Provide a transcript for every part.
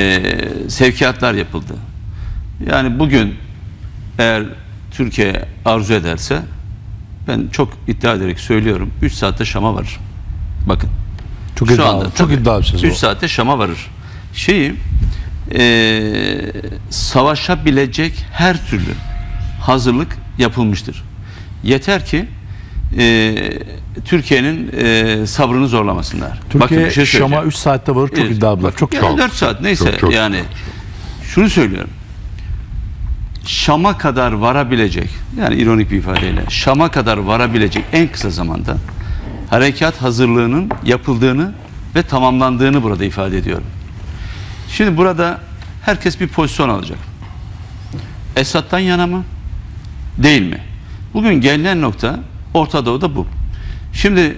e, sevkiyatlar yapıldı. Yani bugün eğer Türkiye arzu ederse ben çok iddia ederek söylüyorum 3 saatte Şam'a varır. Bakın. Çok Şu iddialı. anda çok tabii, iddialı bir söz 3 o. saatte Şam'a varır. Şeyi e, savaşabilecek her türlü hazırlık yapılmıştır. Yeter ki e, Türkiye'nin e, sabrını zorlamasınlar. Türkiye Bakın bir şey. Şam'a 3 saatte varır. Çok Evet. iddialı bir laf. Çok Yani çok. 4 saat neyse Çok, çok. yani şunu söylüyorum. Şam'a kadar varabilecek yani ironik bir ifadeyle Şam'a kadar varabilecek en kısa zamanda harekat hazırlığının yapıldığını ve tamamlandığını burada ifade ediyorum. Şimdi burada herkes bir pozisyon alacak. Esad'dan yana mı? Değil mi? Bugün gelinen nokta Orta Doğu'da bu. Şimdi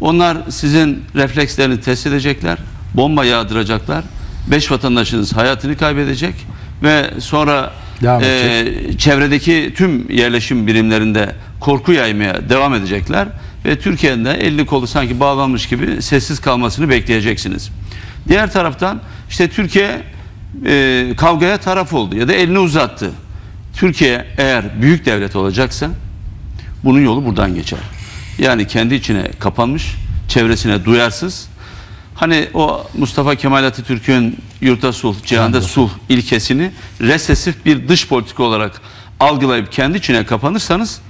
onlar sizin reflekslerini test edecekler, bomba yağdıracaklar, beş vatandaşınız hayatını kaybedecek ve sonra Devam e, çevredeki tüm yerleşim birimlerinde korku yaymaya devam edecekler ve Türkiye'nin de elli kolu sanki bağlanmış gibi sessiz kalmasını bekleyeceksiniz. Diğer taraftan işte Türkiye e, kavgaya taraf oldu ya da elini uzattı. Türkiye eğer büyük devlet olacaksa bunun yolu buradan geçer. Yani kendi içine kapanmış, çevresine duyarsız. Hani o Mustafa Kemal Atatürk'ün yurtta sulh, cihanda sulh ilkesini resesif bir dış politika olarak algılayıp kendi içine kapanırsanız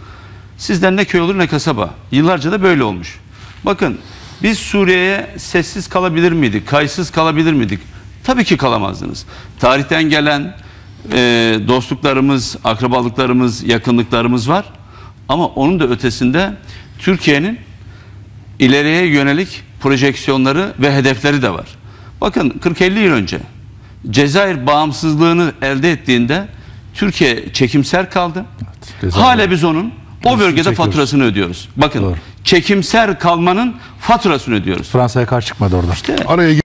sizden ne köy olur ne kasaba. Yıllarca da böyle olmuş. Bakın biz Suriye'ye sessiz kalabilir miydik, kayıtsız kalabilir miydik? Tabii ki kalamazdınız. Tarihten gelen e, dostluklarımız, akrabalıklarımız, yakınlıklarımız var. Ama onun da ötesinde Türkiye'nin ileriye yönelik projeksiyonları ve hedefleri de var. Bakın 40-50 yıl önce Cezayir bağımsızlığını elde ettiğinde Türkiye çekimser kaldı. Cezayir- Hala biz onun o bölgede çekiyoruz. faturasını ödüyoruz. Bakın Doğru. çekimser kalmanın faturasını ödüyoruz. Fransa'ya karşı çıkmadı orada. İşte Araya